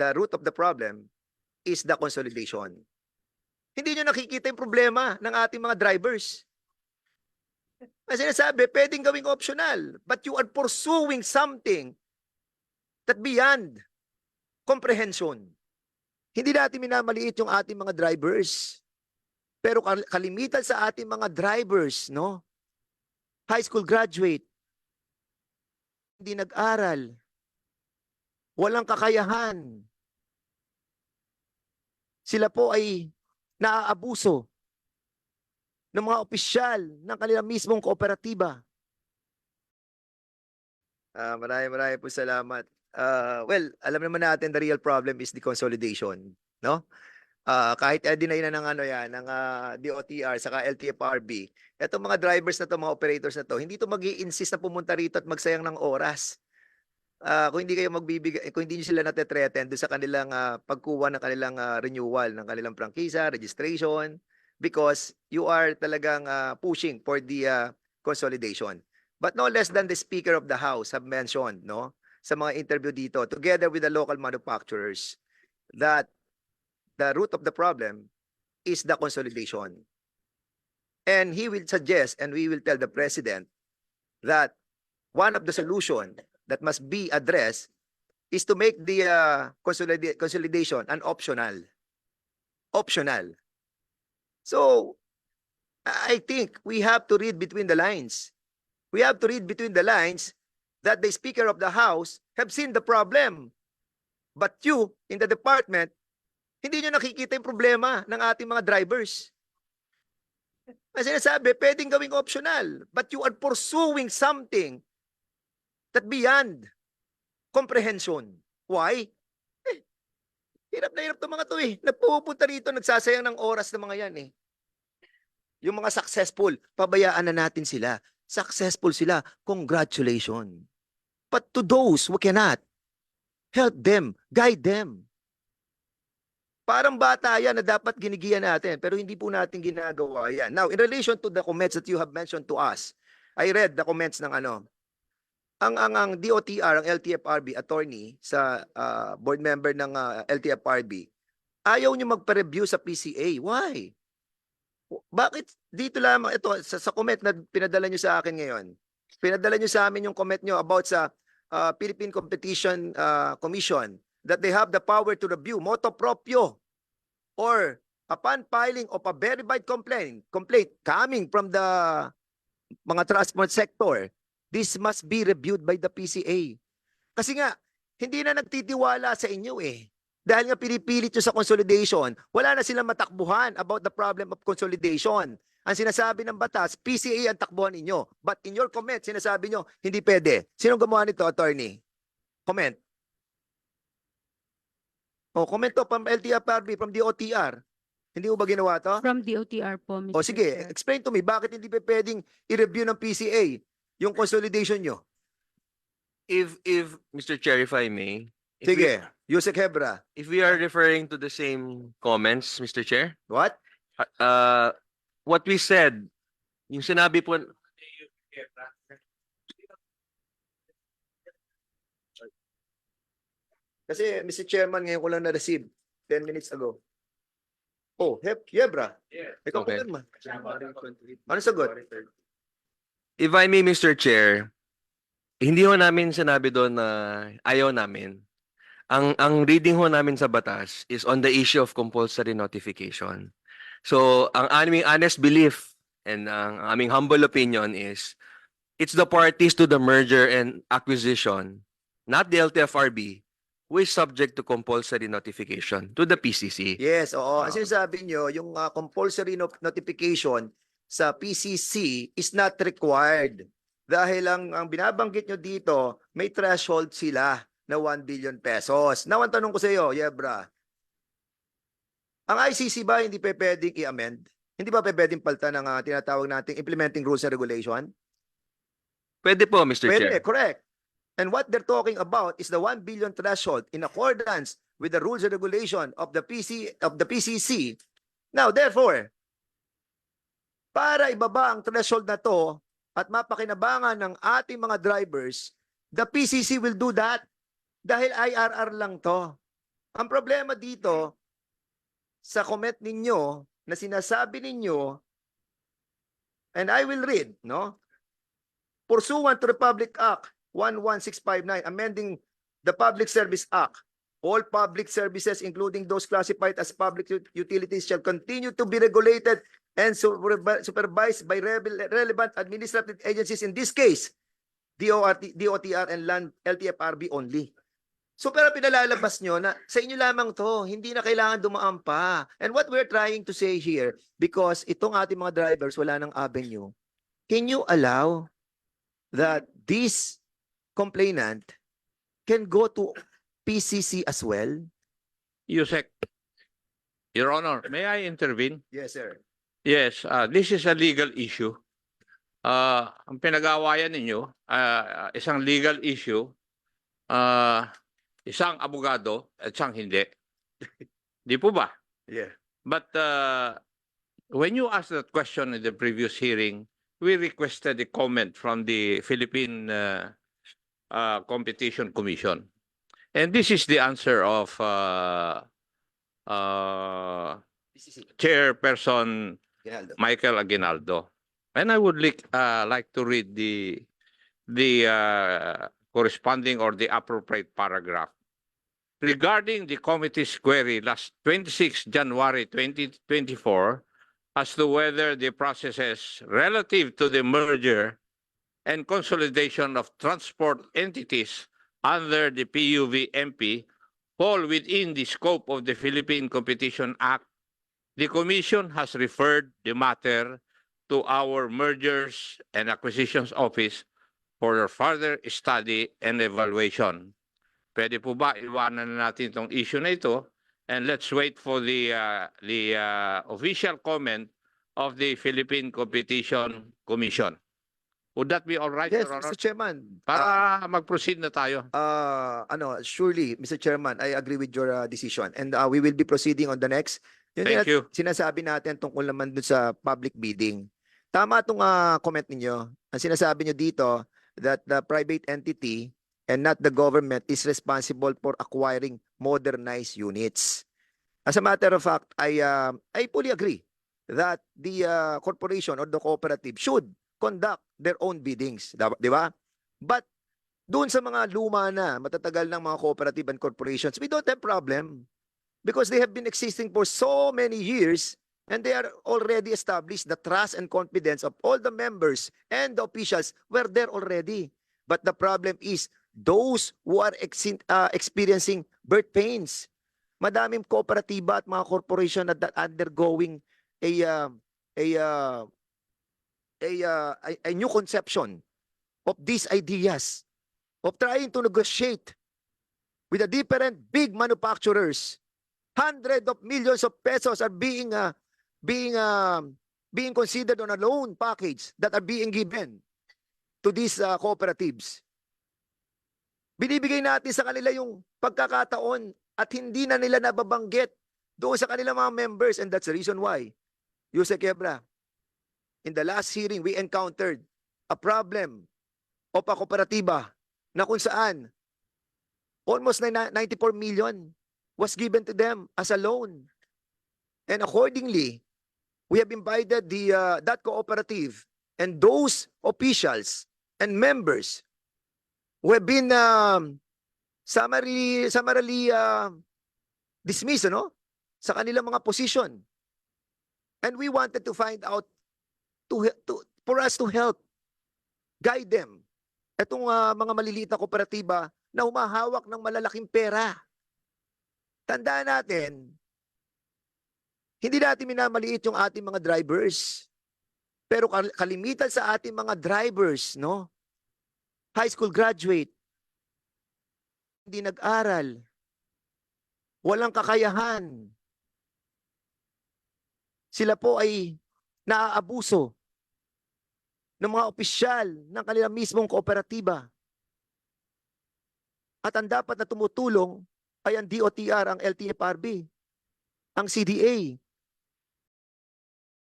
the root of the problem is the consolidation. Hindi nyo nakikita yung problema ng ating mga drivers. Ang sinasabi, pwedeng gawing optional, but you are pursuing something that beyond comprehension. Hindi natin minamaliit yung ating mga drivers. Pero kal- kalimitan sa ating mga drivers, no? High school graduate, hindi nag-aral, walang kakayahan. Sila po ay naaabuso ng mga opisyal ng kanilang mismong kooperatiba. Ah, maraming maraming po salamat. Ah, well, alam naman natin the real problem is the consolidation, no? Ah, kahit uh, dinay na ng ano yan, ng ah, DOTR saka LTFRB, etong mga drivers na to, mga operators na to, hindi to mag insist na pumunta rito at magsayang ng oras. Ah, kung hindi kayo magbibigay, kung hindi nyo sila natetreten doon sa kanilang ah, pagkuha ng kanilang ah, renewal ng kanilang prangkisa, registration, because you are talagang ah, pushing for the ah, consolidation. But no less than the Speaker of the House have mentioned, no, sa mga interview dito, together with the local manufacturers, that the root of the problem is the consolidation. And he will suggest, and we will tell the President, that one of the solution that must be addressed is to make the uh, consolida- consolidation an optional. Optional. So, I think we have to read between the lines. We have to read between the lines that the Speaker of the House have seen the problem. But you, in the department, hindi nyo nakikita yung problema ng ating mga drivers. Ang sinasabi, pwedeng gawing optional, but you are pursuing something that beyond comprehension. Why? Eh, hirap na hirap itong mga to eh. Nagpupunta rito, nagsasayang ng oras ng mga yan eh. Yung mga successful, pabayaan na natin sila. Successful sila, congratulations. But to those who cannot, help them, guide them. Parang bata yan na dapat ginigiyan natin, pero hindi po natin ginagawa yan. Now, in relation to the comments that you have mentioned to us, I read the comments ng ano, ang ang ang DOTR, ang LTFRB attorney sa ah, board member ng ah, LTFRB, ayaw niyo magpa-review sa PCA. Why? Bakit dito lamang ito sa, sa comment na pinadala niyo sa akin ngayon? Pinadala niyo sa amin yung comment niyo about sa ah, Philippine Competition ah, Commission that they have the power to review moto proprio or upon filing of a verified complaint complaint coming from the mga transport sector this must be reviewed by the PCA kasi nga hindi na nagtitiwala sa inyo eh dahil nga pinipilit nyo sa consolidation wala na silang matakbuhan about the problem of consolidation ang sinasabi ng batas PCA ang takbuhan ninyo but in your comment sinasabi nyo hindi pwede sinong gumawa nito attorney comment Oh, comment to from LTFRB, from DOTR. Hindi mo ba ginawa to? From DOTR po, Mr. O sige, Chair. explain to me, bakit hindi pa pwedeng i-review ng PCA yung consolidation nyo? If, if, Mr. Chair, if I may. if we- Sige, Yusek Hebra. If we are referring to the same comments, Mr. Chair, What? uh, what we said, yung sinabi po, Kasi, Mr. Chairman, ngayon ko lang na-receive 10 minutes ago. Oh, Heb, Hebra. Ikaw Okay. okay. Ano sagot? If I may, Mr. Chair, hindi ho namin sinabi doon na ayaw namin. Ang ang reading ho namin sa batas is on the issue of compulsory notification. So, ang aming honest belief and ang aming humble opinion is it's the parties to the merger and acquisition, not the LTFRB, who is subject to compulsory notification to the PCC. Yes, oo. Ang Ah. sinasabi nyo, yung ah, compulsory no- notification sa PCC is not required. Dahil ang, ang binabanggit nyo dito, may threshold sila na 1 billion pesos. Now, ang tanong ko sa iyo, Yebra, ang ICC ba hindi pa pwedeng i-amend? Hindi ba pa pwedeng palta ng ah, tinatawag nating implementing rules and regulation? Pwede po, Mr. Pwede, Chair. correct. And what they're talking about is the 1 billion threshold in accordance with the rules and regulation of the PC of the PCC. Now, therefore, para ibaba ang threshold na to at mapakinabangan ng ating mga drivers, the PCC will do that dahil IRR lang to. Ang problema dito, sa comment ninyo, na sinasabi ninyo, and I will read, no? Pursuant to Republic Act 11659, amending the Public Service Act, all public services, including those classified as public ut- utilities, shall continue to be regulated and supervi- supervised by relevant administrative agencies, in this case, DORT, DOTR and Land LTFRB only. So pero pinalalabas nyo na sa inyo lamang to, hindi na kailangan dumaan pa. And what we're trying to say here, because itong ating mga drivers wala ng avenue, can you allow that this complainant can go to PCC as well? Yusek. Your Honor, may I intervene? Yes, sir. Yes, uh, this is a legal issue. Uh, ang pinag-aawayan ninyo, uh, isang legal issue, uh, isang abogado at isang hindi. Di po ba? Yeah. But uh, when you asked that question in the previous hearing, we requested a comment from the Philippine uh, uh, Competition Commission. And this is the answer of uh, uh, Chairperson Ginaldo. Michael Aguinaldo. And I would like, uh, like to read the, the uh, corresponding or the appropriate paragraph. Regarding the committee's query last 26 January 2024 as to whether the processes relative to the merger and consolidation of transport entities under the PUV MP fall within the scope of the Philippine Competition Act the commission has referred the matter to our mergers and acquisitions office for further study and evaluation. Pwede po ba iwanan na natin itong issue na ito and let's wait for the uh, the uh, official comment of the Philippine Competition Commission. Would that be all right, Yes, Your Honor? Mr. Chairman. Para mag-proceed na tayo. uh, ano, surely, Mr. Chairman, I agree with your uh, decision. And uh, we will be proceeding on the next. Yun Thank yung you. sinasabi natin tungkol naman dun sa public bidding. Tama itong uh, comment ninyo. Ang sinasabi nyo dito that the private entity and not the government is responsible for acquiring modernized units. As a matter of fact, I uh, I fully agree that the uh, corporation or the cooperative should conduct their own biddings, di ba? But doon sa mga luma na matatagal ng mga cooperative and corporations, we don't have problem because they have been existing for so many years and they are already established. The trust and confidence of all the members and the officials were there already. But the problem is those who are exin- uh, experiencing birth pains. Madaming kooperatiba at mga corporation na undergoing a uh, a uh, a, uh, a a new conception of these ideas of trying to negotiate with the different big manufacturers. Hundred of millions of pesos are being uh, being um, being considered on a loan package that are being given to these uh, cooperatives. Binibigay natin sa kanila yung pagkakataon at hindi na nila nababanggit doon sa kanilang mga members and that's the reason why Yuse Quebra, in the last hearing we encountered a problem of a kooperatiba na kung saan almost na 94 million was given to them as a loan. And accordingly, we have invited the uh, that cooperative and those officials and members who have been um, summarily, summarily uh, dismissed ano? sa kanilang mga position. And we wanted to find out to, to for us to help guide them. Itong uh, mga maliliit na kooperatiba na humahawak ng malalaking pera. Tandaan natin, hindi natin minamaliit yung ating mga drivers. Pero kal- kalimitan sa ating mga drivers, no? High school graduate, hindi nag-aral, walang kakayahan. Sila po ay naaabuso ng mga opisyal ng kanilang mismong kooperatiba. At ang dapat na tumutulong ay ang DOTR, ang LTFRB, ang CDA,